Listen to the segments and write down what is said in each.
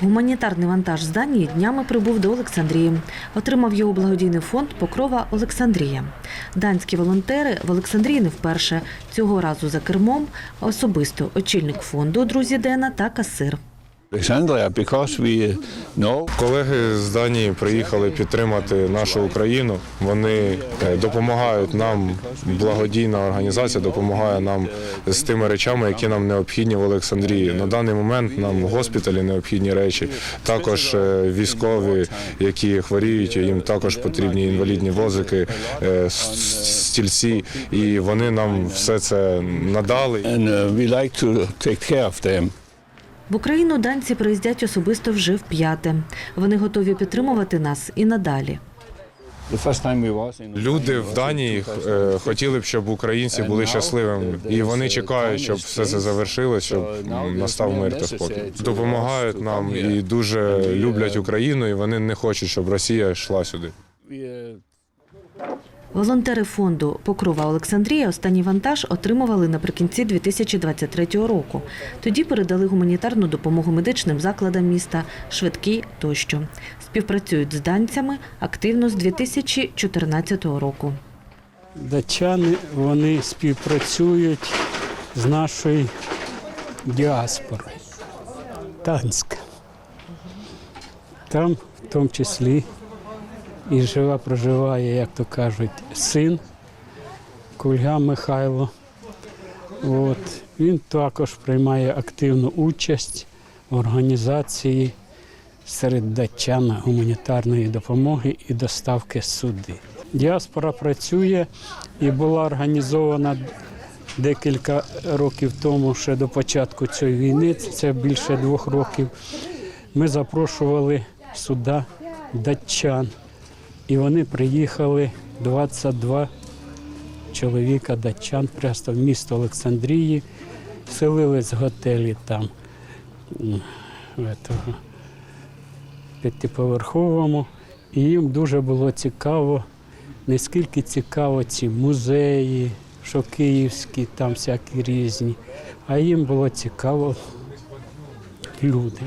Гуманітарний вантаж з Данії днями прибув до Олександрії. Отримав його благодійний фонд Покрова Олександрія. Данські волонтери в Олександрії не вперше. Цього разу за кермом особисто очільник фонду друзі Дена та касир. Колеги з Данії приїхали підтримати нашу Україну. Вони е, допомагають нам. Благодійна організація допомагає нам з тими речами, які нам необхідні в Олександрії. На даний момент нам в госпіталі необхідні речі. Також е, військові, які хворіють, їм також потрібні інвалідні возики, е, стільці, і вони нам все це надали. and uh, we like to take care of them. В Україну данці приїздять особисто вже вп'яте. Вони готові підтримувати нас і надалі. Люди в Данії е, хотіли б, щоб українці були щасливими, і вони чекають, щоб все це завершилося, щоб настав мир та спокій. Допомагають нам і дуже люблять Україну, і вони не хочуть, щоб Росія йшла сюди. Волонтери фонду Покрова Олександрія останній вантаж отримували наприкінці 2023 року. Тоді передали гуманітарну допомогу медичним закладам міста, швидкій тощо. Співпрацюють з данцями активно з 2014 року. датчани вони співпрацюють з нашою діаспорою. Танська. Там в тому числі і жива проживає, як то кажуть, син Кульга Михайло. От. Він також приймає активну участь в організації серед датчан гуманітарної допомоги і доставки суди. Діаспора працює і була організована декілька років тому, ще до початку цієї війни, це більше двох років. Ми запрошували сюди датчан, і вони приїхали 22 чоловіка датчан просто в місто Олександрії, селились в готелі там в этого, п'ятиповерховому. І їм дуже було цікаво, не скільки цікаво ці музеї, що київські, там всякі різні, а їм було цікаво люди.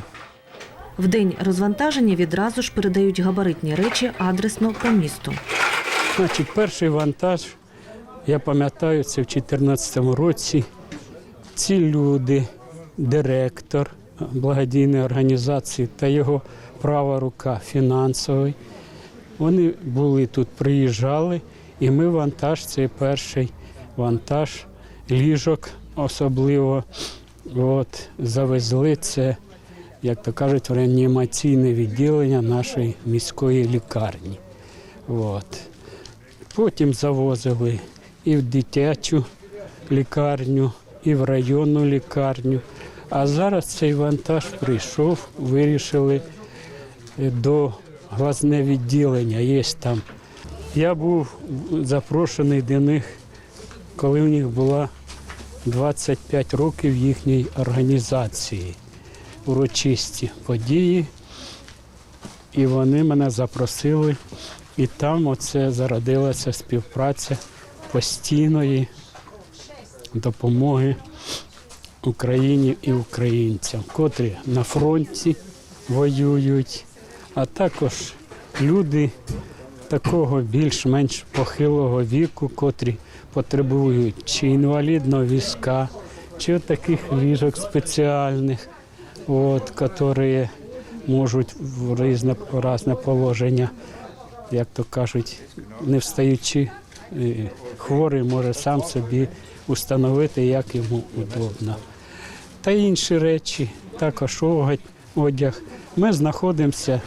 В день розвантаження відразу ж передають габаритні речі адресно по місту. Значить, перший вантаж, я пам'ятаю, це в 2014 році. Ці люди, директор благодійної організації та його права рука фінансовий, вони були тут, приїжджали, і ми вантаж, цей перший вантаж ліжок особливо от, завезли це, як то кажуть, в реанімаційне відділення нашої міської лікарні. От. Потім завозили і в дитячу лікарню, і в районну лікарню. А зараз цей вантаж прийшов, вирішили е, до глазне відділення. Є там. Я був запрошений до них, коли в них була 25 років їхньої організації, урочисті події. І вони мене запросили, і там оце зародилася співпраця постійної допомоги Україні і українцям, котрі на фронті воюють, а також люди такого більш-менш похилого віку, котрі потребують чи інвалідного візка, чи таких ліжок спеціальних, от, які можуть в різне, різне положення, як то кажуть, не встаючи, е, хворий може сам собі установити, як йому удобно. Та інші речі, також одяг. Ми знаходимося,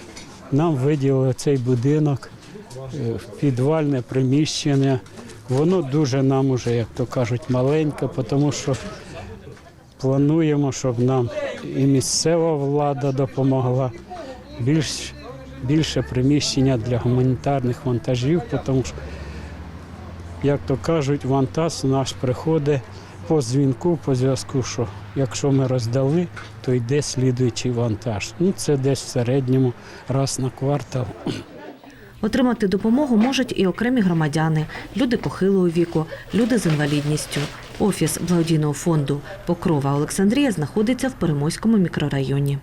нам виділили цей будинок, е, підвальне приміщення. Воно дуже нам уже, як то кажуть, маленьке, тому що плануємо, щоб нам і місцева влада допомогла більш, більше приміщення для гуманітарних вантажів, тому що, як то кажуть, вантаж наш приходить по дзвінку, по зв'язку, що якщо ми роздали, то йде слідуючий вантаж. Ну, це десь в середньому раз на квартал. Отримати допомогу можуть і окремі громадяни, люди похилого віку, люди з інвалідністю. Офіс благодійного фонду Покрова Олександрія знаходиться в Перемойському мікрорайоні.